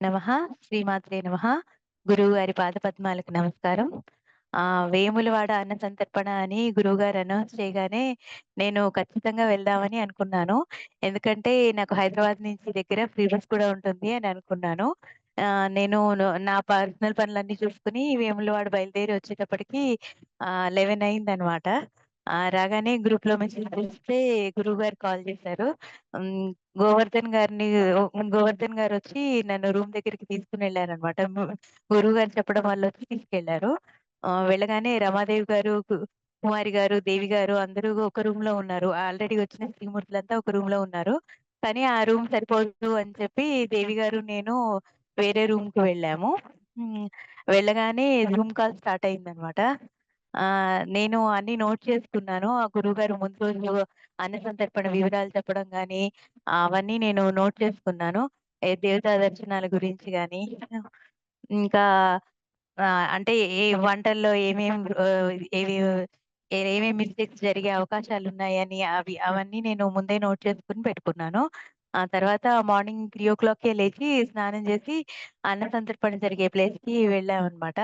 నమ శ్రీమాత్రే గారి పాద పద్మాలకు నమస్కారం. ఆహ్, వేములవాడ అన్న సంతర్పణ అని గురువుగారు అనౌన్స్ చేయగానే నేను ఖచ్చితంగా వెళ్దామని అనుకున్నాను. ఎందుకంటే నాకు హైదరాబాద్ నుంచి దగ్గర ఫ్రీ బస్ కూడా ఉంటుంది అని అనుకున్నాను. ఆ, నేను ను నా పర్సనల్ పనులన్నీ చూసుకొని వేములవాడ బయలుదేరి వచ్చేటప్పటికి ఆహ్, 11 అయిందనమాట. రాగానే రాగానే గ్రూప్‌లో మెసేజ్ చూస్తే గురువు గారు కాల్ చేశారు. గోవర్ధన్ గారిని గోవర్ధన్ గారు వచ్చి నన్ను రూమ్ దగ్గరికి తీసుకొనెళ్ళారనమాట. గురువు గారు చెప్పడం వల్లొచ్చి తీసుకెళ్ళారు. ఆహ్, వెళ్ళగానే రమాదేవి గారు, కు కుమారి గారు, దేవి గారు అందరూ ఒక రూమ్‌లో ఉన్నారు. ఆల్రెడీ వచ్చిన శ్రీమూర్తులంతా ఒక రూమ్‌లో ఉన్నారు. కానీ ఆ రూమ్ సరిపోదు అని చెప్పి దేవి గారు, నేను వేరే రూమ్‌కి వెళ్ళాము. హ్మ్. వెళ్ళగానే జూమ్ కాల్ స్టార్ట్ అయిందనమాట. ఆహ్, నేను అన్నీ నోట్ చేసుకున్నాను. ఆ గురువుగారు ముందు రోజు అన్న సంతర్పణ వివరాలు చెప్పడం గాని, అవన్నీ నేను నోట్ చేసుకున్నాను. ఏ దేవతా దర్శనాల గురించి గాని, ఇంకా అంటే ఏ వంటల్లో ఏమేం ఆహ్, ఏవి ఏమేమి మిస్టేక్స్ జరిగే అవకాశాలున్నాయని అవి అవన్నీ నేను ముందే నోట్ చేసుకొని పెట్టుకున్నాను. ఆ తర్వాత మార్నింగ్ 3:00కే లేచి స్నానం చేసి అన్న సంతర్పణ జరిగే ప్లేస్‌కి వెళ్ళామనమాట.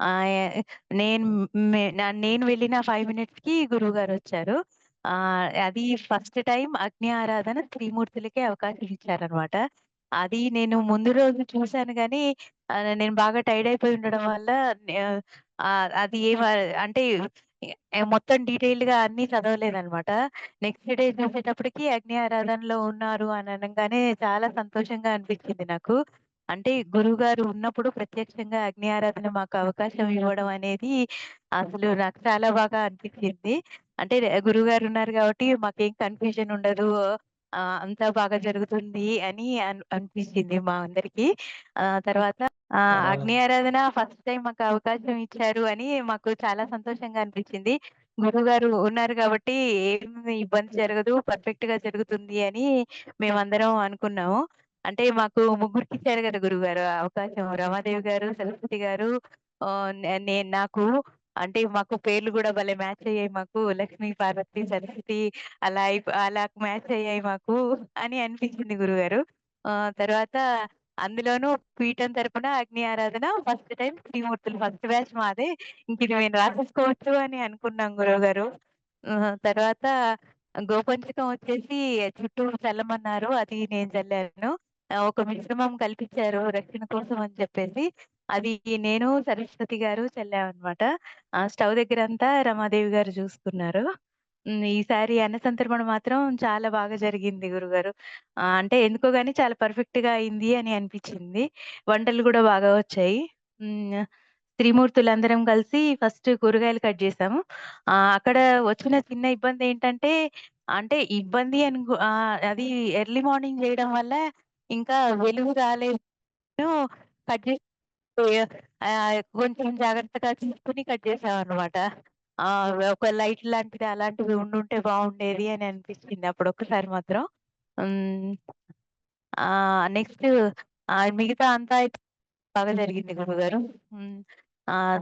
ఆహ్, ఎ నేను మే న నేను వెళ్ళిన 5 మినిట్స్‌కి గురువుగారొచ్చారు. ఆహ్, అది ఫస్ట్ టైమ్ అగ్ని ఆరాధన త్రిమూర్తులకే అవకాశం ఇచ్చారనమాట. అది నేను ముందు రోజు చూసాను గానీ, నేను బాగా టైర్డ్ అయిపోయి ఉండడం వల్ల నే ఆహ్, అది ఏమ అంటే ఎ మొత్తం డీటెయిల్డ్‌గా అన్నీ చదవలేదనమాట. నెక్స్ట్ డే చూసేటప్పటికి అగ్ని ఆరాధనలో ఉన్నారు అని అనంగానే చాలా సంతోషంగా అనిపించింది నాకు. అంటే గురువుగారు ఉన్నప్పుడు ప్రత్యక్షంగా అగ్ని ఆరాధన మాకు అవకాశం ఇవ్వడం అనేది అసలు నాకు చాలా బాగా అనిపించింది. అంటే గురువుగారు ఉన్నారు కాబట్టి మాకేం కన్‌ఫ్యూజన్ ఉండదు. ఆహ్, అంతా బాగా జరుగుతుంది అని అన్ అనిపించింది మా అందరికి. ఆహ్, తర్వాత ఆహ్, అగ్ని ఆరాధన ఫస్ట్ టైమ్ మాకు అవకాశం ఇచ్చారు అని మాకు చాలా సంతోషంగా అనిపించింది. గురువుగారు ఉన్నారు కాబట్టి ఏమి ఇబ్బంది జరగదు. పర్ఫెక్ట్‌గా జరుగుతుంది అని మేమందరం అనుకున్నాము. అంటే మాకు ముగ్గురికిచ్చారు కదా గురువుగారు ఆ అవకాశం. రమాదేవి గారు, సరస్వతి గారు ఆహ్, నే నేను నాకు అంటే మాకు పేర్లు గూడా భలే మ్యాచ్ అయ్యాయి మాకు. లక్ష్మి, పార్వతి, సరస్వతి అలా అయిపో అలా మ్యాచ్ అయ్యాయి మాకు అని అనిపించింది గురువుగారు. ఆహ్, తర్వాత అందులోనూ పీఠం తరపున అగ్ని ఆరాధన ఫస్ట్ టైమ్ త్రిమూర్తులు ఫస్ట్ బ్యాచ్ మాదే. ఇంక ఇది మేము రాసేసుకోవచ్చు అని అనుకున్నాం గురువుగారు. ఆహా! తర్వాత గోపంచకం వచ్చేసి చుట్టూ చల్లమన్నారు. అది నేను చల్లాను. ఆహ్, ఒక మిశ్రమం కల్పించారు రక్షణ కోసం అని చెప్పేసి. అది నేను, సరస్వతి గారు చల్లామనమాట. ఆ స్టవ్ దగ్గరంతా రమాదేవి గారు చూసుకున్నారు. హ్మ్. ఈసారి అన్న సంతర్పణ మాత్రం చాలా బాగా జరిగింది గురుగారు. ఆహ్, అంటే ఎందుకో గాని చాలా పర్ఫెక్ట్‌గా అయింది అని అనిపించింది. వంటలు గూడా బాగా వచ్చాయి. హ్మ్. త్రిమూర్తులందరం కలిసి ఫస్ట్ కూరగాయలు కట్ చేసాము ఆహ్, అక్కడ వచ్చిన చిన్న ఇబ్బందేంటంటే, అంటే ఇబ్బంది అని గు ఆహ్, అది ఎర్లీ మార్నింగ్ చేయడం వల్ల ఇంకా వెలుగు రాలేదు. కట్ చే కొంచెం జాగ్రత్తగా చూసుకుని కట్ చేసామనమాట. ఒక లైట్ లాంటిది అలాంటివి ఉండుంటే బాగుండేది అని అనిపించింది అప్పుడొక్కసారి మాత్రం. ఆ నెక్స్ట్ మిగతా అంతా అయితే బాగా జరిగింది గురువుగారు. ఆ ఆహ్,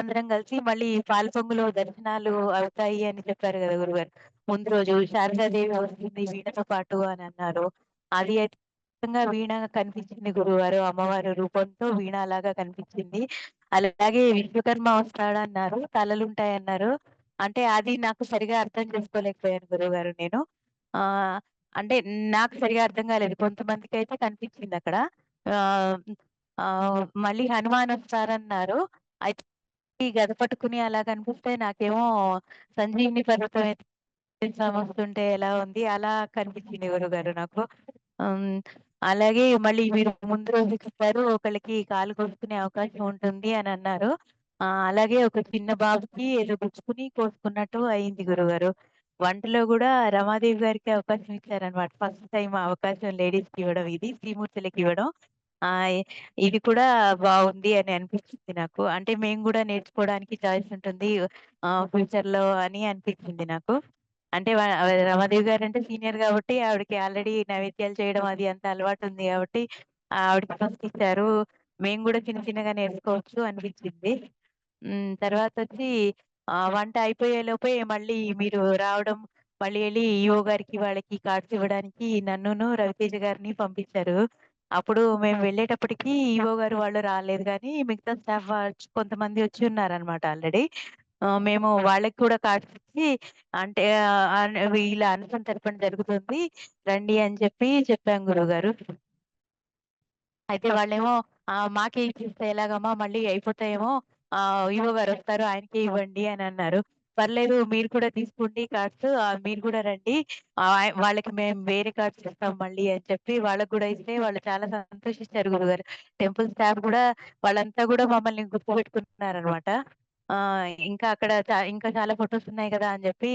అందరం కలిసి మళ్ళీ పాలపొంగులో దర్శనాలు అవుతాయి అని చెప్పారు కదా గురుగారు. ముందు రోజు శారదాదేవి వస్తుంది వీణతో పాటు అని అన్నారు అది అయితే నిజంగా వీణ కనిపించింది గురువుగారు. అమ్మవారి రూపంతో వీణలాగా కనిపించింది. అలాగే విశ్వకర్మ వస్తాడన్నారు. తలలుంటాయన్నారు. అంటే అది నాకు సరిగ్గా అర్థం చేసుకోలేకపోయాను గురువుగారు నేను. ఆహ్, అంటే నాకు సరిగ్గా అర్థం కాలేదు. కొంతమందికైతే కనిపించిందక్కడ. ఆహ్, ఆహ్, మళ్ళీ హనుమానొస్తారన్నారు. అయితే ఈ గద పట్టుకుని అలా కనిపిస్తే నాకేమో సంజీవిని పర్వతం వస్తుంటే ఎలా ఉంది అలా కనిపించింది గురువుగారు నాకు. అలాగే మళ్ళీ మీరు ముందు రోజు చెప్పారు ఒకళ్ళకి కాలు కోసుకునే అవకాశం ఉంటుంది అని అన్నారు అలాగే ఒక చిన్న బాబుకి ఏదో గుచ్చుకుని కోసుకున్నట్టు అయింది గురుగారు వంటలో కూడా రమాదేవి గారికి అవకాశం ఇచ్చారనమాట. ఫస్ట్ టైం అవకాశం లేడీస్కి ఇవ్వడం ఇది. శ్రీమూర్తులకి ఇవ్వడం. ఆ ఇది కూడా బాగుంది అని అనిపించింది నాకు. అంటే మేము కూడా నేర్చుకోవడానికి చాయిస్ ఉంటుంది. ఫ్యూచర్లో అని అనిపించింది నాకు. అంటే రమాదేవి గారు అంటే సీనియర్ కాబట్టి ఆవిడకి ఆల్రెడీ నైవేద్యాలు చేయడం అది అంత అలవాటు ఉంది కాబట్టి ఆవిడకి ఫస్ట్ ఇచ్చారు. మేము కూడా చిన్న చిన్నగా నేర్చుకోవచ్చు అనిపించింది. తర్వాత వచ్చి వంట వంట అయిపోయేలోపే మళ్ళీ మీరు రావడం, మళ్ళీ వెళ్ళి ఈఓ గారికి వాళ్ళకి కార్డ్స్ ఇవ్వడానికి నన్నును, రవితేజ గారిని పంపించారు. అప్పుడు మేము వెళ్ళేటప్పటికి ఈఓ గారు వాళ్ళు రాలేదు కానీ మిగతా స్టాఫ్ కొంతమంది వచ్చి ఉన్నారనమాట ఆల్రెడీ. ఆహ్, మేము వాళ్ళకి కూడా కార్డ్స్ ఇచ్చి అంటే ఆహ్, అన్ ఇలా అన్నసంతర్పణ జరుగుతుంది రండి అని చెప్పి చెప్పాం గురువుగారు. అయితే వాళ్ళేమో ఆహ్, మాకే ఇచ్చేస్తే ఎలాగమ్మా మళ్ళీ అయిపోతాయేమో ఆహ్, ఈవో గారొస్తారు ఆయనకే ఇవ్వండి అనన్నారు. పర్లేదు మీరు కూడా తీసుకోండి కార్డ్స్ ఆహ్, మీరు కూడా రండి. ఆహ్, వాళ్ళకి మేము వేరే కార్డ్స్ ఇస్తాం మళ్ళీ అని చెప్పి వాళ్ళకి గూడా ఇస్తే వాళ్ళు చాలా సంతోషించారు గురువుగారు. టెంపుల్ స్టాఫ్ గూడా వాళ్ళంతా గూడా మమ్మల్ని గుర్తుపెట్టుకున్నారనమాట. ఆ ఇంకా అక్కడ చ ఇంకా చాలా ఫోటోస్ ఉన్నాయి కదా అని చెప్పి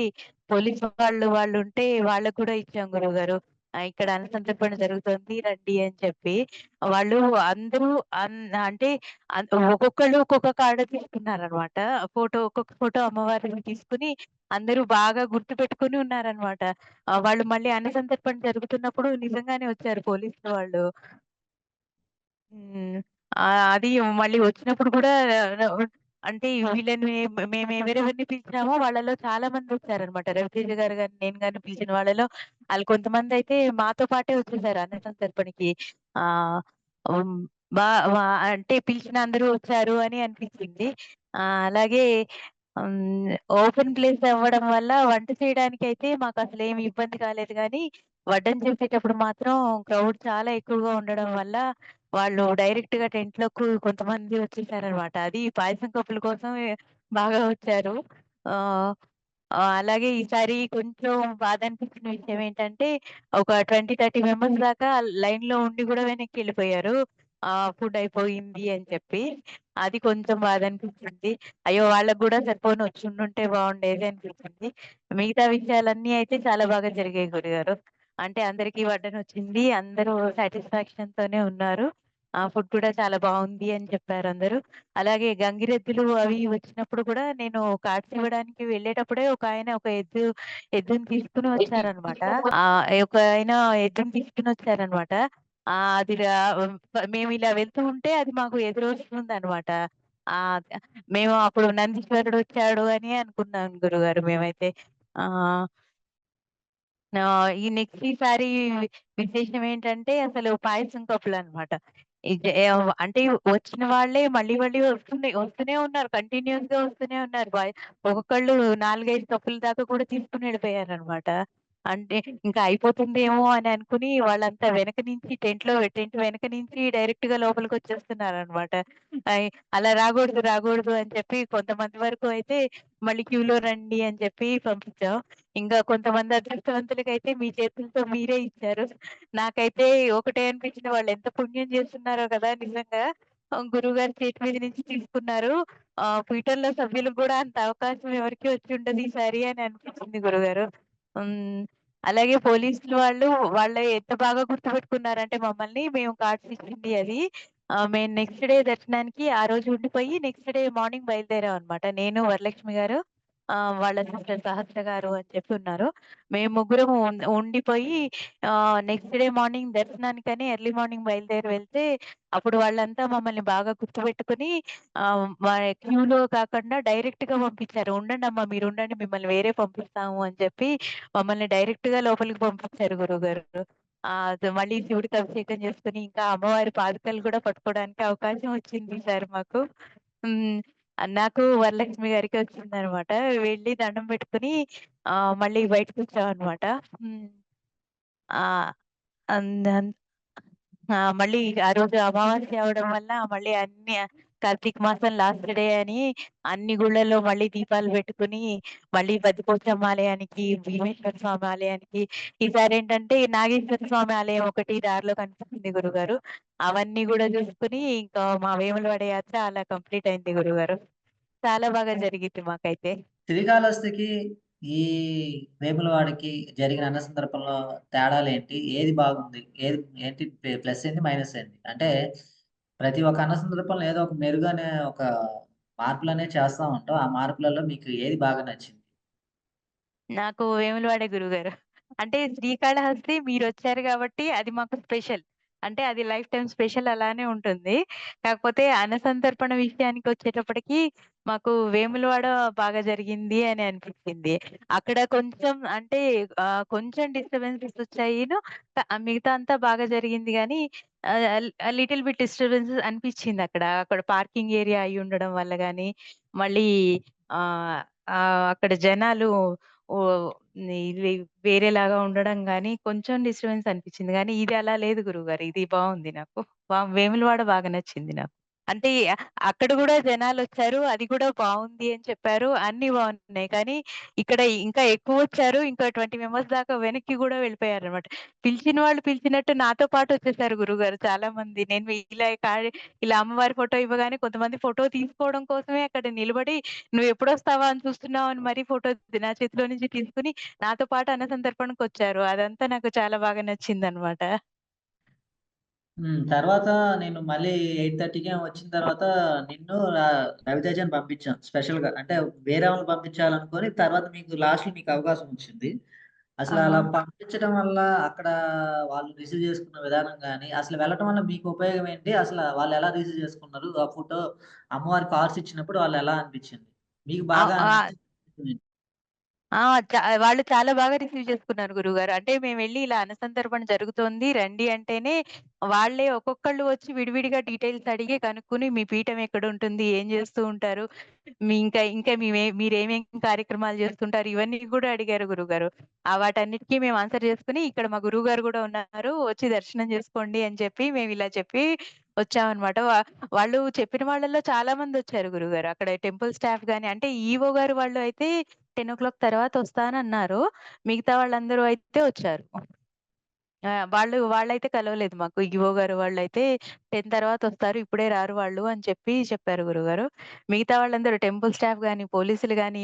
పోలీస్ వాళ్ళు వాళ్ళు ఉంటే వాళ్ళకి కూడా ఇచ్చాం గురువుగారు. గారు ఇక్కడ అన్నసంతర్పణ జరుగుతుంది రండి అని చెప్పి. వాళ్ళు అందరూ అన్ అంటే అన్ ఒక్కొక్కళ్ళు ఒక్కొక్క కార్డ్ తీసుకున్నారనమాట. ఫోటో ఒక్కొక్క ఫోటో అమ్మవారిది తీసుకొని అందరూ బాగా గుర్తుపెట్టుకొని ఉన్నారనమాట. ఆహ్, వాళ్ళు మళ్ళీ అన్నసంతర్పణ జరుగుతున్నప్పుడు నిజంగానే వచ్చారు పోలీసులు వాళ్ళు. హ్మ్. ఆహ్, అది మళ్ళీ వచ్చినప్పుడు కూడా అంటే వీళ్ళని మేము ఎవరెవరిని పిలిచామో వాళ్ళలో చాలా మందొచ్చారనమాట. రవితేజ గారు గాని, నేను గాని పిలిచిన వాళ్ళలో ఆళ్ళు కొంతమందయితే మాతో పాటే వచ్చేసారు హ్మ్. బా వా అంటే పిలిచిన అందరూ వచ్చారు అని అనిపించింది. అలాగే. ఓపెన్ ప్లేస్ అవ్వడం వల్ల వంట చేయడానికైతే మాకసలేమి ఇబ్బంది కాలేదు గానీ, వడ్డన చేసేటప్పుడు మాత్రం క్రౌడ్ చాలా ఎక్కువగా ఉండడం వల్ల వాళ్ళు డైరెక్ట్గా టెంట్లో కొంతమంది వచ్చేసారనమాట. అది పాయసం కప్పుల కోసం బాగా వచ్చారు. ఆహ్, ఆహ్, అలాగే ఈసారి కొంచెం బాధ అనిపించిన విషయం ఏంటంటే, ఒక 20, 30 మెంబర్స్ దాకా లైన్‌లో ఉండి గూడా వెనక్కెళ్ళిపోయారు. ఆహ్, ఫుడ్ అయిపోయింది అని చెప్పి. అది కొంచెం బాధ అనిపించింది. అయ్యో! వాళ్ళకి గూడా సరిపోని వచ్చుండుంటే బావుండేది అనిపించింది. మిగతా విషయాలన్నీ అయితే చాలా బాగా జరిగాయి గురుగారు. అంటే అందరికి వడ్డనొచ్చింది. అందరూ సాటిస్ఫాక్షన్ తోనే ఉన్నారు. ఆ! ఫుడ్ కూడా చాలా బాగుంది అని చెప్పారు అందరూ అలాగే గంగిరెద్దులు అవి వచ్చినప్పుడు కూడా నేను కార్డ్స్ ఇవ్వడానికి వెళ్ళేటప్పుడే ఒకాయన ఒక ఎద్దు ఎద్దుని తీసుకొని వచ్చారనమాట. ఆహ్, ఒకాయన ఎద్దుని తీసుకొనొచ్చారనమాట. ఆహ్, అది రా ఇలా వెళ్తూ ఉంటే అది మాకు ఎదురొస్తుందనమాట. ఆహ్, మేము అప్పుడు నందీశ్వరుడొచ్చాడు అని అనుకున్నాం గురుగారు మేమైతే. ఆ! ఈ నెక్స్ట్ ఈసారి విశేషం ఏంటంటే అసలు పాయసం కప్పులనమాట. అంటే వచ్చిన వాళ్ళే మళ్ళీ మళ్ళీ వస్తున్నాయి వస్తూనే ఉన్నారు. కంటిన్యూస్గా వస్తూనే ఉన్నారు. బాయ్ ఒక్కొక్కళ్ళు 4, 5 కప్పుల దాకా కూడా తీసుకొని వెళ్ళిపోయారనమాట. అంటే ఇంకా అయిపోతుందేమో అని అనుకుని వాళ్ళంతా వెనక నుంచి టెంట్‌లో టెంట్ వెనక నుంచి డైరెక్ట్‌గా లోపలికొచ్చేస్తున్నారనమాట. అనమాట అలా రాగూడదు, రాగూడదు అని చెప్పి కొంతమంది వరకు అయితే మళ్ళీ క్యూలో రండి అని చెప్పి పంపించాం. ఇంకా కొంతమంది అదృష్టవంతులకైతే మీ చేతులతో మీరే ఇచ్చారు. నాకైతే ఒకటే అనిపించింది వాళ్ళెంత పుణ్యం చేస్తున్నారో కదా! నిజంగా. ఆహ్, గురువుగారి చేతి మీద నుంచి తీసుకున్నారు. ఆహ్, పీఠంలో సభ్యులకు గూడా అంత అవకాశం ఎవరికీ వచ్చుండదు ఈసారి అని అనిపించింది గురుగారు. హ్మ్. అలాగే పోలీసులు వాళ్ళు వాళ్ళు ఎంత బాగా గుర్తుపెట్టుకున్నారంటే మమ్మల్ని మేము కార్డ్స్ ఇచ్చింది అది. మేము నెక్స్ట్ డే దర్శనానికి ఆ రోజు ఉండిపోయి నెక్స్ట్ డే మార్నింగ్ బయలుదేరాం అనమాట నేను, వరలక్ష్మి గారు వాళ్ళ సిస్టర్ సహస్ర గారు అని చెప్పి ఉన్నారు. మేము ముగ్గురం ఉం ఉండిపోయి నెక్స్ట్ డే మార్నింగ్ దర్శనానికని ఎర్లీ మార్నింగ్ బయలుదేరి వెళ్తే, అప్పుడు వాళ్ళంతా మమ్మల్ని బాగా గుర్తుపెట్టుకుని క్యూలో కాకుండా డైరెక్ట్‌గా పంపించారు. ఉండండమ్మా మీరుండండి మిమ్మల్ని వేరే పంపిస్తాము అని చెప్పి మమ్మల్ని డైరెక్ట్గా లోపలికి పంపించారు గురువుగారు. గారు ఆ మళ్ళీ శివుడికి అభిషేకం చేసుకుని ఇంకా అమ్మవారి పాదుకలు కూడా పట్టుకోవడానికి అవకాశం వచ్చింది సార్ మాకు. నాకు వరలక్ష్మి గారికి వచ్చిందనమాట. వెళ్ళి దండం పెట్టుకొని ఆ మళ్ళీ బయటకొచ్చామనమాట. హ్మ్. ఆ! అందన్ ఆ! మళ్ళీ ఆ రోజు అమావాస్య అవ్వడం వల్ల మళ్ళీ అన్ని కార్తీక మాసం లాస్ట్ డే అని అన్ని గుళ్ళల్లో మళ్ళీ దీపాలు పెట్టుకుని మళ్ళీ బద్దిపోచమ్మ ఆలయానికి, భీమేశ్వర స్వామి ఆలయానికి, ఈసారి ఏంటంటే నాగేశ్వర స్వామి ఆలయం ఒకటి దారిలో కనిపించింది గురుగారు. అవన్నీ కూడా చూసుకుని ఇంకా మా వేములవాడ యాత్ర అలా కంప్లీట్ అయింది గురుగారు. చాలా బాగా జరిగింది మాకైతే. శ్రీకాళహస్తికి, ఈ వేములవాడకి జరిగిన అన్న సందర్భంలో తేడాలేంటి? ఏది బాగుంది? ఏది ఏంటి ప్లస్ ఏంటి? మైనస్ ఏంటి? అంటే ప్రతి ఒక్క అన్న సందర్భంలో ఏదో ఒక మెరుగనే ఒక మార్పులనే చేస్తా ఉంటాం. ఆ మార్పులలో మీకు ఏది బాగా నచ్చింది? నాకు వేములవాడ గురువుగారు. అంటే శ్రీకాళహస్తి మీరొచ్చారు గాబట్టి అది మాకు స్పెషల్. అంటే అది లైఫ్ టైం స్పెషల్ అలానే ఉంటుంది. కాకపోతే అన్నసంతర్పణ విషయానికొచ్చేటప్పటికి మాకు వేములవాడ బాగా జరిగింది అని అనిపించింది. అక్కడ కొంచెం అంటే కొంచెం డిస్టర్బెన్సెస్ వచ్చాయిను మిగతా అంతా బాగా జరిగింది కానీ లిటిల్ బిట్ డిస్టర్బెన్సెస్ అనిపించింది అక్కడ అక్కడ పార్కింగ్ ఏరియా అయి ఉండడం వల్ల కానీ మళ్ళీ ఆ అక్కడ జనాలు ఇది వేరేలాగా ఉండడం గాని, కొంచెం డిస్టర్బెన్స్ అనిపించింది గానీ, ఇది అలా లేదు గురువుగారు. ఇది బావుంది నాకు. బా వేములవాడ బాగా నచ్చింది నాకు. అంటే అక్కడ కూడా జనాలు వచ్చారు అది కూడా బాగుంది అని చెప్పారు. అన్ని బాగున్నాయి కానీ ఇక్కడ ఇంకా ఎక్కువ వచ్చారు ఇంకా 20 మెంబర్స్ దాకా వెనక్కి కూడా వెళ్ళిపోయారు అనమాట పిలిచిన వాళ్ళు పిలిచినట్టు నాతో పాటు వచ్చేసారు గురుగారు చాలా మంది. నేను ఇలా ఇలా అమ్మవారి ఫోటో ఇవ్వగానే కొంతమంది ఫోటో తీసుకోవడం కోసమే అక్కడ నిలబడి నువ్వు ఎప్పుడొస్తావా అని చూస్తున్నావు అని మరీ ఫోటో నా చేతిలో నుంచి తీసుకొని నాతో పాటు అన్న సంతర్పణకొచ్చారు. అదంతా నాకు చాలా బాగా నచ్చింది అనమాట హ్మ్. తర్వాత నేను మళ్ళీ 8:30కి ఏమో వచ్చిన తర్వాత నిన్ను ఆహ్, రవితేజని పంపించాం స్పెషల్‌గా. అంటే వేరే వాళ్ళని పంపించాలనుకోని తర్వాత మీకు లాస్ట్‌లో మీకు అవకాశం వచ్చింది. అసలు! అలా పంపించడం వల్ల అక్కడ వాళ్ళు రిసీవ్ చేసుకున్న విధానం గాని, అసలు వెళ్ళటం వల్ల మీకు ఉపయోగం ఏంటి? అసల వాళ్ళెలా రిసీవ్ చేసుకున్నారు? ఆ ఫోటో అమ్మవారి కార్డ్స్ ఇచ్చినప్పుడు వాళ్ళెలా అనిపించింది? మీకు అవ్ బాగా ఏంటి? ఆ! చ వాళ్ళు చాలా బాగా రిసీవ్ చేసుకున్నారు గురువుగారు. అంటే మేమెళ్ళి ఇలా అన్నసంతర్పణ జరుగుతోంది రండి అంటేనే, వాళ్ళే ఒక్కొక్కళ్ళు వచ్చి విడివిడిగా డీటెయిల్స్ అడిగి కనుక్కొని మీ పీఠం ఎక్కడుంటుంది? ఏం జేస్తూ ఉంటారు? మీ ఇంకా ఇంకా మీవే మీరేమేం కార్యక్రమాలు జేస్తుంటారు? ఇవన్నీ గూడా అడిగారు గురువుగారు. ఆ వాటన్నిటికి మేము ఆన్సర్ జేసుకొని, ఇక్కడ మా గురువుగారు గూడా ఉన్నారు. వచ్చి దర్శనం జేసుకోండి అని చెప్పి మేమిలా చెప్పి వచ్చామనమాట. వా వాళ్ళు చెప్పిన వాళ్ళలో చాలా మందొచ్చారు గురువుగారు. అక్కడ టెంపుల్ స్టాఫ్ గాని అంటే ఈవో గారు వాళ్ళు అయితే 10:00 తర్వాత వస్తానన్నారు. మిగతా వాళ్ళందరూ అయితే వచ్చారు. వాళ్ళు వాళ్ళైతే కలవలేదు మాకు. ఈవో గారు వాళ్ళైతే 10 తర్వాత వస్తారు. ఇప్పుడే రారు వాళ్ళు అని చెప్పి చెప్పారు గురుగారు మిగతా వాళ్ళందరూ టెంపుల్ స్టాఫ్ కానీ పోలీసులు కానీ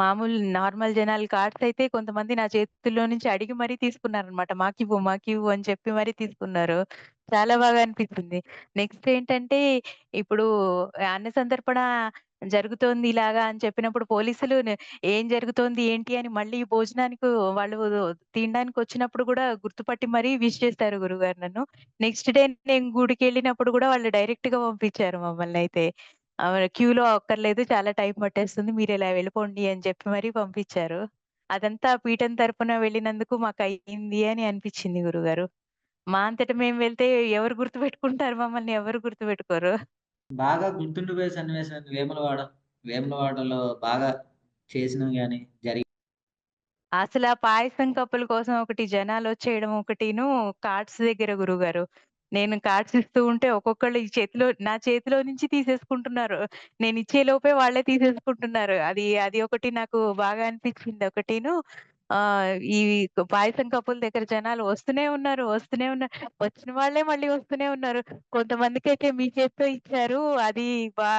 మామూలు నార్మల్ జనాలు కార్డ్స్ అయితే కొంతమంది నా చేతుల్లో నుంచి అడిగి మరీ తీసుకున్నారనమాట. మాకివ్వు, మాకివ్వు అని చెప్పి మరీ తీసుకున్నారు. చాలా బాగా అనిపించింది. నెక్స్ట్ ఏంటంటే ఇప్పుడు అన్న సందర్పణ జరుగుతోంది ఇలాగా అని చెప్పినప్పుడు పోలీసులు ఏం జరుగుతోంది? ఏంటి? అని మళ్ళీ భోజనానికి వాళ్ళు తినడానికి వచ్చినప్పుడు కూడా గుర్తుపట్టి మరీ విష్ చేస్తారు గురుగారు నన్ను. నెక్స్ట్ డే నేను గుడికి వెళ్ళినప్పుడు కూడా వాళ్ళు డైరెక్ట్గా పంపించారు మమ్మల్ని అయితే క్యూలో అక్కర్లేదు చాలా టైం పట్టేస్తుంది. మీరు ఇలా వెళ్ళిపోండి అని చెప్పి మరీ పంపించారు. అదంతా పీఠం తరపున వెళ్ళినందుకు మాకు అయ్యింది అని అనిపించింది గురుగారు మా అంతట మేము వెళ్తే ఎవరు గుర్తు పెట్టుకుంటారు మమ్మల్ని? ఎవరు గుర్తు పెట్టుకోరు బాగా గుర్తుండిపోయే సన్నివేశం వేములవాడ? వేములవాడలో బాగా చేసినవి గాని, జరిగి అసలా పాయసం కప్పుల కోసం ఒకటి జనాలు వచ్చేయడం ఒకటిను, కార్డ్స్ దగ్గర గురుగారు నేను కార్డ్స్ ఇస్తూ ఉంటే ఒక్కొక్కళ్ళు ఈ చేతిలో నా చేతిలో నుంచి తీసేసుకుంటున్నారు. నేను ఇచ్చే లోపే వాళ్ళే తీసేసుకుంటున్నారు. అది అది ఒకటి నాకు బాగా అనిపించింది ఒకటిను. ఆ ఈ పాయసం కప్పుల దగ్గర జనాలు వస్తూనే ఉన్నారు, వస్తూనే ఉన్నారు. వచ్చిన వాళ్ళే మళ్ళీ వస్తూనే ఉన్నారు. కొంతమందికైతే మీ చేత్తో ఇచ్చారు. అది బా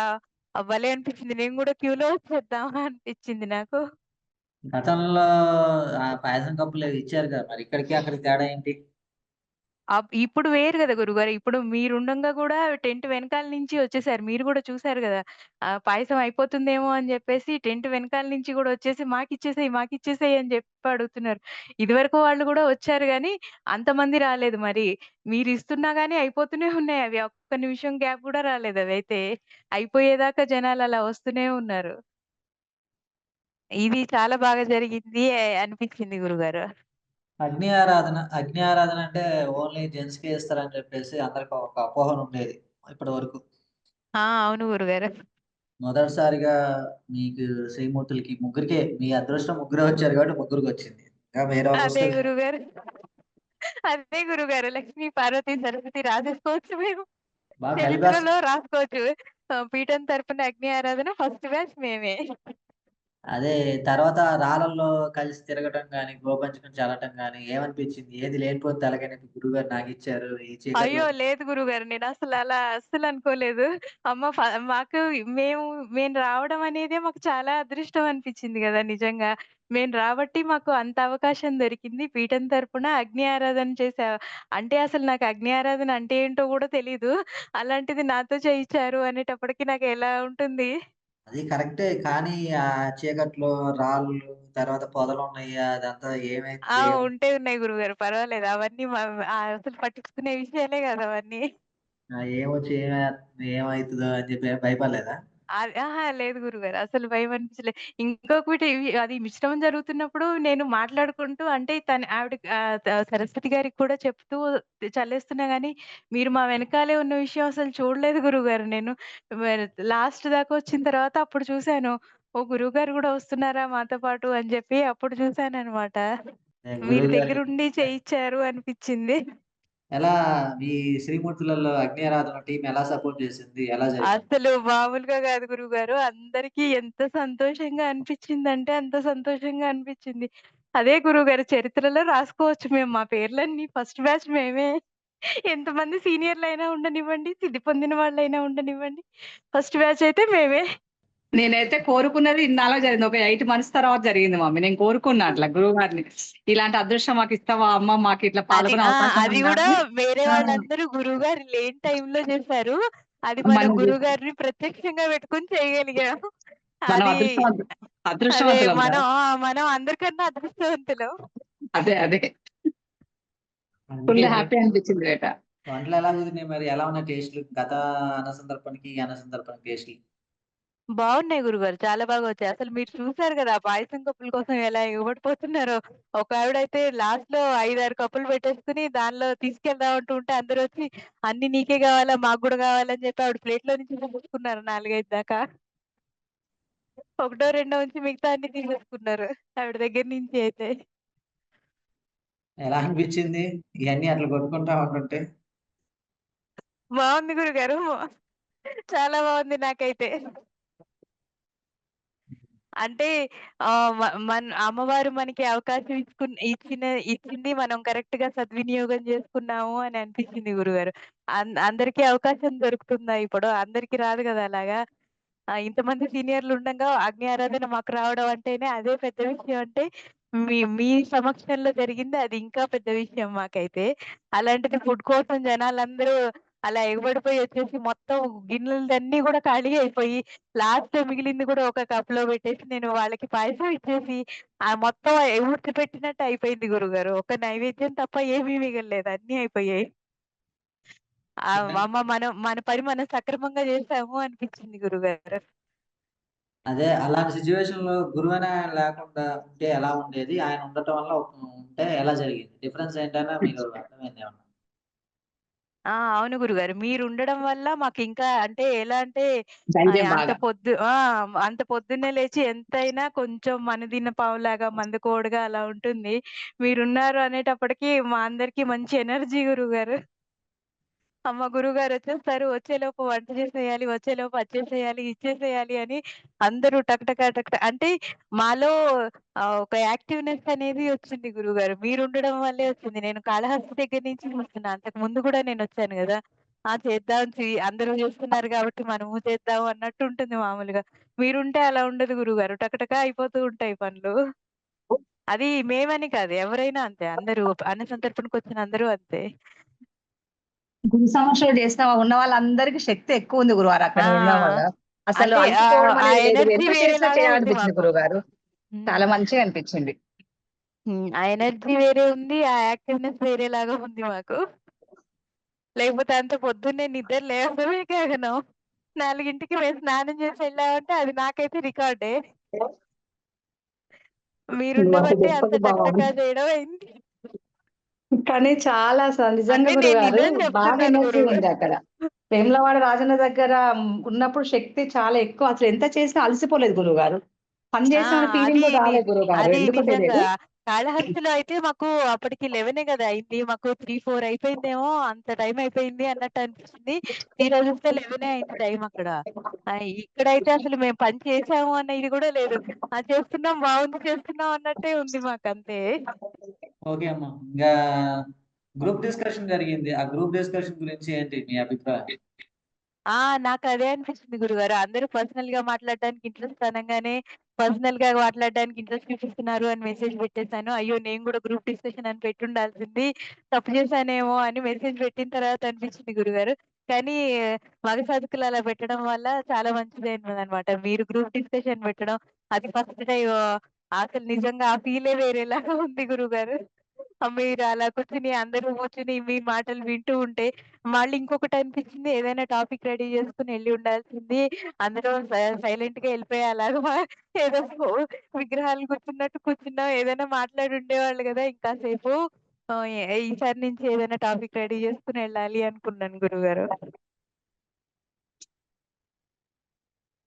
భలే అనిపించింది. నేను గూడా క్యూలో వచ్చేద్దామా అనిపించింది నాకు. గతంలో ఆ పాయసం కప్పులు ఇచ్చారుగా మరి ఇక్కడికి, అక్కడికి తేడా ఏంటి? ఇప్పుడు వేరు కదా గురుగారు. ఇప్పుడు మీరుండంగా కూడా టెంట్ వెనకాల నుంచి వచ్చేసారు. మీరు కూడా చూసారు గదా! ఆహ్, పాయసం అయిపోతుందేమో అని జెప్పేసి టెంట్ వెనకాల నుంచి గూడా వచ్చేసి మాకిచ్చేసేయి, మాకిచ్చేసేయి అని జెప్పి అడుగుతున్నారు. ఇదివరకు వాళ్ళు గూడా వచ్చారు గానీ, అంతమంది రాలేదు మరి. మీరిస్తున్నా గానీ అయిపోతూనే ఉన్నాయి అవి. ఒక్క నిమిషం గ్యాప్ గూడా రాలేదవైతే. అయిపోయేదాకా జనాలలా వస్తూనే ఉన్నారు. ఇది చాలా బాగా జరిగింది అనిపించింది గురుగారు. అగ్ని ఆరాధన. అగ్ని ఆరాధన అంటే ఓన్లీ జెంట్స్‌కే ఇస్తారని చెప్పేసి అందరికి ఒక అపోహనుండేది ఇప్పటి వరకు. ఆ! అవును గురుగారు. మొదటిసారిగా మీకు శ్రీమూర్తులకి ముగ్గురికే మీ అదృష్టం ముగ్గురే వచ్చారు కాబట్టి ముగ్గురికొచ్చింది. ఇంకా వేరే అదే గురుగారు. అదే గురుగారు. లక్ష్మీ, పార్వతి, సరస్వతి రాసేసుకోవచ్చు మేము. బాగా చరిత్రలో రాసుకోవచ్చు. పీఠం తరపున అగ్ని ఆరాధన ఫస్ట్ బ్యాచ్ మేమే. అదే తర్వాత రాళ్ళల్లో కలిసి తిరగటం గాని, గోపంచకం చల్లటం గాని ఏమనిపించింది? ఏది లేనిపోని తలకాయనొప్పి గురువుగారు నాకిచ్చారు. ఈ చీకట్లో అయ్యో! లేదు గురుగారు. అసలు అలా అస్సలు అనుకోలేదు అమ్మ ఫ మాకు మేము మేము రావడం అనేదే మాకు చాలా అదృష్టం అనిపించింది కదా నిజంగా. మేము రాబట్టి మాకు అంత అవకాశం దొరికింది. పీఠం తరపున అగ్ని ఆరాధన చేసా అంటే అసలు నాకు అగ్ని ఆరాధన అంటే ఏంటో కూడా తెలీదు. అలాంటిది నాతో చేయించారు అనేటప్పటికి ఎలా ఉంటుంది? అది కరెక్టే. కానీ ఆ చీకట్లో రాళ్ళు, తర్వాత పొదలున్నాయి. అదంతా ఏమైత్ ఆ! ఏం ఉంటే ఉన్నాయి గురువుగారు. పర్వాలేదు. అవన్నీ మ ఆహ్, అసలు పట్టించుకునే విషయాలే కాదు అవన్నీ. ఆ! ఏమొచ్చి ఏమై ఏమైతదో అని చెప్పి భయపడలేదా? అది అహా! లేదు గురుగారు. అసలు భయమనిపించలే. ఇంకొకటి ఇవి అది మిశ్రమం జరుగుతున్నప్పుడు నేను మాట్లాడుకుంటూ అంటే తను ఆహ్, త సరస్వతి గారికి కూడా చెప్తూ చల్లేస్తున్నా గానీ, మీరు మా వెనకాలే ఉన్న విషయం అసలు చూడలేదు గురువుగారు నేను. మరి లాస్ట్ దాకా వచ్చిన తర్వాత అప్పుడు చూసాను. ఓహ్! గురువుగారు గూడా వస్తున్నారా మాతో పాటు అని జెప్పి అప్పుడు చూసాననమాట. ఏ మీరు దగ్గరుండి చేయిచ్చారు అనిపిచ్చింది. ఎలా ఈ శ్రీమూర్తులలో అగ్ని ఆరాధన టీమ్ ఎలా సపోర్ట్ చేసింది? ఎలా? అసలు మామూలుగా గాదు గురువుగారు. అందరికి ఎంత సంతోషంగా అనిపిచ్చిందంటే అంత సంతోషంగా అనిపిచ్చింది. అదే గురువుగారు చరిత్రలో రాసుకోవచ్చు మేము మా పేర్లన్నీ ఫస్ట్ బ్యాచ్ మేమే. ఎంతమంది సీనియర్‌లయినా ఉండనివ్వండి, సిద్ధి పొందిన వాళ్ళైనా ఉండనివ్వండి. ఫస్ట్ బ్యాచ్ అయితే మేమే. నేనైతే కోరుకున్నది ఇన్నాళ్ళకి జరిగింది. ఒక 8 మంత్స్ తర్వాత జరిగింది మమ్మీ. నేను కోరుకున్నా అట్లా గురువుగారిని. ఇలాంటి అదృష్టం మాకిస్తావా అమ్మ? మాకిట్లా అది పాల్గొనే అది అని వేరే! వాళ్ళందరూ గురువుగారు లేని టైంలో చేశారు. అది మనం జేసి గురువుగారిని ప్రత్యక్షంగా పెట్టుకొని చేయగలిగాం. మనం అదృష్టవంతులం. మనం అందరికన్నా అదృష్టవంతులం. అదే. అదే. ఫుల్ హ్యాపీ అనిపించింది బేట. వంటలెలా కుదిరినాయి మరి? ఎలా ఉన్నాయి టేస్ట్‌లు? గత అన్న సందర్పణకి, ఈ అన్న సందర్పణకి టేస్ట్‌లు? బావున్నాయి గురుగారు. చాలా బాగా వచ్చాయి. అసలు మీరు చూసారు గదా! పాయసం కప్పుల కోసం ఎలా ఎగబడిపోతున్నారో. ఒక ఆవిడైతే లాస్ట్‌లో 5, 6 కప్పులు పెట్టేసుకొని దానిలో తీసుకెళ్దాం అంటూ ఉంటే అందరొచ్చి "అన్నీ నీకే గావాలా? మాకు గూడా గావాలని" చెప్పి ఆవిడ ప్లేట్‌లో నుంచి తీసేసుకున్నారు 4, 5 దాకా. ఒకటో, రెండో ఉంచి మిగతా అన్నీ తీసేసుకున్నారు. ఆవిడ దగ్గర నుంచి అయితే. ఎలా అనిపించింది? ఇయన్నీ అట్లా కొట్టుకుంటా ఉంటుంటే? బావుంది గురుగారు. చాలా బావుంది నాకైతే. అంటే ఆహ్, మ మన్ అమ్మవారు మనకి అవకాశం ఇచ్చుకున్ ఇచ్చిన ఇచ్చింది మనం కరెక్ట్‌గా సద్వినియోగం చేసుకున్నాము అని అనిపించింది గురుగారు. అన్ అందరికీ అవకాశం దొరుకుతుందా ఇప్పుడు? అందరికి రాదు గదా! అలాగా. ఆ! ఇంతమంది సీనియర్‌లు ఉండంగా అగ్ని ఆరాధన మాకు రావడం అంటేనే అదే పెద్ద విషయం అంటే, మీ మీ సమక్షంలో జరిగింది అది ఇంకా పెద్ద విషయం మాకైతే. అలాంటిది ఫుడ్ కోసం జనాలందరూ అలా ఎగబడిపోయి వచ్చేసి మొత్తం గిన్నెలదన్నీ గూడా ఖాళీ అయిపోయి, లాస్ట్‌లో మిగిలింది గూడా ఒక కప్‌లో పెట్టేసి నేను వాళ్ళకి పాయసం ఇచ్చేసి, ఆ మొత్తం ఊడ్చి పెట్టినట్టు అయిపోయింది గురుగారు. ఒక నైవేద్యం తప్ప ఏమీ మిగలలేదు. అన్నీ అయిపోయాయి. ఆ! అమ్మ మనం మన పని మనం సక్రమంగా చేశాము అనిపించింది గురుగారు. అదే అలాంటి సిట్యుయేషన్‌లో గురువనే ఆయన లేకుండా ఉంటే ఎలా ఉండేది? ఆయన ఉండటం వల్ల ఉంటే ఎలా జరిగింది? డిఫరెన్స్ ఏంటని మీకు అర్థమైందేమన్నా? ఆ! అవును గురుగారు. మీరుండడం వల్ల మాకింకా అంటే ఎలా అంటే ఆహ్, అంత బాగా. పొద్దు ఆ! అంత పొద్దున్నే లేచి ఎంతైనా కొంచెం మనదిన పావులాగా, మందుకోడుగా అలా ఉంటుంది. మీరున్నారు అనేటప్పటికి మా అందరికి మంచి ఎనర్జీ గురువుగారు. అమ్మ గురువుగారొచ్చేస్తారు. వచ్చేలోపు వంట చేసేయాలి, వచ్చేలోపు వచ్చేసేయాలి ఇచ్చేసేయాలి అని అందరూ టక్టక టక అంటే మాలో ఒక యాక్టివ్‌నెస్ అనేది వచ్చింది గురుగారు మీరు ఉండడం వల్లే వచ్చింది. నేను కాళహస్తి దగ్గర నుంచి వస్తున్నా అంతకు ముందు కూడా నేను వచ్చాను కదా ఆ! చేద్దాం అందరూ చేస్తున్నారు కాబట్టి మనము చేద్దాం అన్నట్టు ఉంటుంది మామూలుగా. మీరుంటే అలా ఉండదు గురువుగారు. టకటక అయిపోతూ ఉంటాయి పనులు. అది మేమని కాదు ఎవరైనా అంతే. అందరూ అన్న సంతర్పణకొచ్చిన అందరూ అంతే. గురు సమక్షంలో చేసిన ఉన్న వాళ్ళందరికీ శక్తి ఎక్కువుంది గురువారు అక్కడ. ఆ! అసలు ఉంది మాకు. గురువుగారు. చాలా. మంచిగా అనిపించింది. ఆ ఎనర్జీ వేరే ఉంది. ఆ యాక్టివ్‌నెస్ వేరేలాగా ఉంది మాకు. లేకపోతే అంత పొద్దున్నే నిద్ర లేవడమే గగనం. 4కి మేము స్నానం చేసి ఎళ్ళామంటే అది నాకైతే రికార్డే. నువ్వు అంత. టకటకా చేయడం అయింది. కానీ చాలా అసలు నిజంగా అంటే నేను గురుగారు నిజం బాగా చెప్తున్నాను ఎనర్జీ గురువు. ఉంది అక్కడ. వేములవాడ రాజన్న దగ్గర ఉన్నప్పుడు శక్తి చాలా ఎక్కువ. అసలు ఎంత చేసినా అలసిపోలేదు గురువుగారు. పని ఆ! అది ఫీలింగ్ కూడా రాలేదు గురువుగారు. అది ఎందుకో నిజంగా. తెలీదు. కాళహస్తిలో అయితే మాకు అప్పటికి 11 గదా అయింది. మాకు 3, 4 అయిపోయిందేమో అంత టైం అయిపోయింది అన్నట్టు అనిపించింది. తీరా చూస్తే 11 అయింది టైం అక్కడ. ఆహ్, ఇక్కడైతే అసలు మేము పని చేసాము అన్న ఇది గూడా లేదు. ఆ! చేస్తున్నాం బావుంది చేస్తున్నాం అన్నట్టే ఉంది మాకంతే. ఓకే అమ్మ. ఇంగా గ్రూప్ డిస్కషన్ జరిగింది. ఆ గ్రూప్ డిస్కషన్ గురించి ఏంటి మీ అభిప్రాయం? ఆ! నాకదే అనిపిస్తుంది గురుగారు. అందరూ పర్సనల్‌గా మాట్లాడడానికి ఇంట్రెస్ట్ అనంగానే, పర్సనల్గా మాట్లాడడానికి ఇంట్రెస్ట్ చూపిస్తున్నారు అని మెసేజ్ పెట్టేసాను. అయ్యో! నేను కూడా గ్రూప్ డిస్కషన్ అని పెట్టుండాల్సింది. తప్పు చేశానేమో అని మెసేజ్ పెట్టిన తర్వాత అనిపించింది గురుగారు. కానీ మగ సాధకులు అలా పెట్టడం వల్ల చాలా మంచిదైనదనమాట. మీరు గ్రూప్ డిస్కషన్ పెట్టడం అది ఫస్ట్ టైం అసలు నిజంగా ఆ ఫీలే వేరేలాగా ఉంది గురుగారు మీరు అలా కూర్చొని అందరూ కూర్చొని మీ మాటలు వింటూ ఉంటే మళ్ళీ ఇంకొకటి అనిపించింది ఏదైనా టాపిక్ రెడీ చేసుకొని ఎళ్ళి ఉండాల్సింది. అందరూ సై సైలెంట్‌గా ఎళ్ళిపోయి అలాగా మ ఏదో ఫో విగ్రహాలు కూర్చున్నట్టు కూర్చున్నాం. ఏదైనా మాట్లాడి ఉండేవాళ్ళు గదా! ఇంకా సేపు. ఆహ్, ఎ ఈసారి నుంచి ఏదైనా టాపిక్ రెడీ చేసుకొని ఎళ్ళాలి అనుకున్నాను గురువుగారు.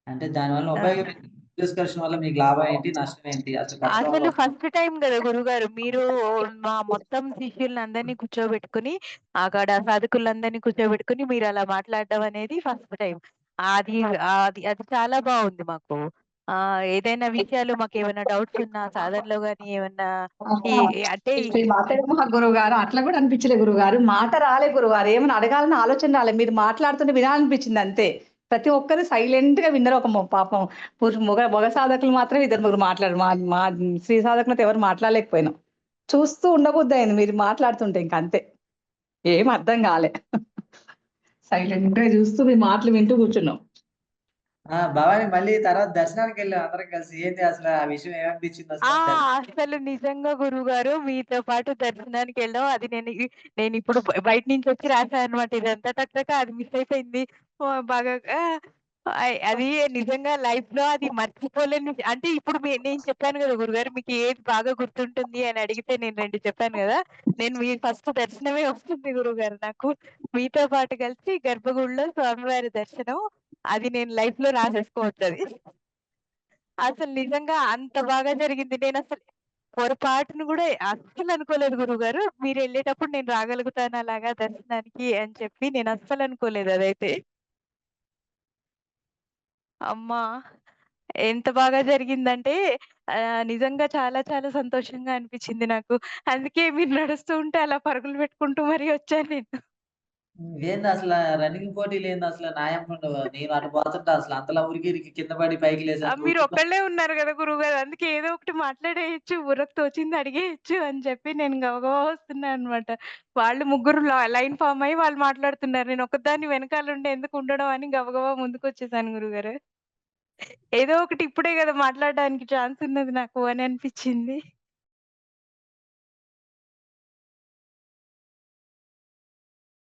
అంటే దానివల్ల ఆ! ఉపయోగం ఏంటి? డిస్కషన్ వల్ల మీకు లాభం ఏంటి? నష్టం ఏంటి? అసలు ఫస్ట్ టైమ్ గదా గురువుగారు. మీరు మా మొత్తం శిష్యులందరిని కూర్చోబెట్టుకొని, అక్కడ సాధకులందరిని కూర్చోబెట్టుకొని మీరలా మాట్లాడడం అనేది ఫస్ట్ టైమ్. అది అది అది చాలా బావుంది మాకు. ఆహ్, ఏదైనా విషయాలు మాకేమైనా డౌట్స్ ఉన్నా సాధనలో గాని ఏమన్నా అంటే మాట్లాడేమో గురువుగారు అట్లా కూడా అనిపించలే గురువుగారు. మాట రాలే గురువుగారు. ఏమన్నా అడగాలన్న ఆలోచన రాలే. మీరు మాట్లాడుతుంటే వినాలనిపించింది అంతే. ప్రతి ఒక్కరు సైలెంట్‌గా విన్నరు. ఒక పాపం మొగ మొగ సాధకులు మాత్రం ఇద్దరు ముగ్గురు మాట్లాడరు మా మా స్త్రీ సాధకులతో ఎవరు మాట్లాడలేకపోయినాం. చూస్తూ ఉండబుద్దయింది మీరు మాట్లాడుతుంటే ఇంక అంతే. ఏం అర్థం కాలే. సైలెంట్‌గా చూస్తూ మీ మాటలు వింటూ కూర్చున్నాం. ఆ! భవాని మళ్ళీ తర్వాత దర్శనానికెళ్ళాం అందరం కలిసి. ఏంటి అసలు ఆ విషయం ఏమనిపించింది ఆ! అసలు? అసలు నిజంగా గురువుగారు మీతో పాటు దర్శనానికి వెళ్ళాం అది నేను ఇ బయట బ బయట రాశాను అనమాట ఇదంతా తక్కువ అది మిస్ అయిపోయింది. బాగా ఆహ్, అయ్ అది నిజంగా లైఫ్‌లో అది మర్చిపోలేని అంటే ఇప్పుడు మీ నేను చెప్పాను కదా గురుగారు మీకు ఏది బాగా గుర్తుంటుంది అని అడిగితే నేను రెండు చెప్పాను కదా నేను మీ ఫస్ట్ దర్శనమే వస్తుంది గురువుగారు నాకు. మీతో పాటు కలిసి గర్భగుడిలో స్వామివారి దర్శనం. అది నేను లైఫ్లో రాసేసుకోవచ్చది. అసలు నిజంగా అంత బాగా జరిగింది. నేను అసలు పొరపాటున కూడా అస్సలు అనుకోలేదు గురువుగారు. మీరెళ్ళేటప్పుడు నేను రాగలుగుతాను అలాగా దర్శనానికి అని చెప్పి నేను అస్సలు అనుకోలేదు అదైతే. అమ్మా! ఎంత బాగా జరిగిందంటే నిజంగా చాలా చాలా సంతోషంగా అనిపించింది నాకు. అందుకే మీరు నడుస్తూ ఉంటే అలా పరుగులు పెట్టుకుంటూ మరీ వచ్చాను నేను. హ్మ్. ఏందసల రన్నింగ్ పోటీలేందసల నా ఎమ్మట నేను అటు పోతుంటే అసలు అంతలా ఉరికి కింద పడి పైకి మీరు ఒక్కళ్ళే ఉన్నారు గదా గురువుగారు. అందుకే ఏదో ఒకటి మాట్లాడేయొచ్చు. బుర్రకు తోచింది అడిగేయొచ్చు అని చెప్పి నేను గబగబా వస్తున్నా అనమాట. వాళ్ళు ముగ్గురు లైన్ ఫార్మ్ అయ్యి వాళ్ళు మాట్లాడుతున్నారు. నేను ఒక్కదాన్ని వెనకాలుండి ఎందుకు ఉండడం అని గబగబా ముందుకొచ్చేసాను గురువుగారు. ఏదో ఒకటి ఇప్పుడే గదా మాట్లాడడానికి ఛాన్స్ ఉన్నది నాకు అని అనిపించింది.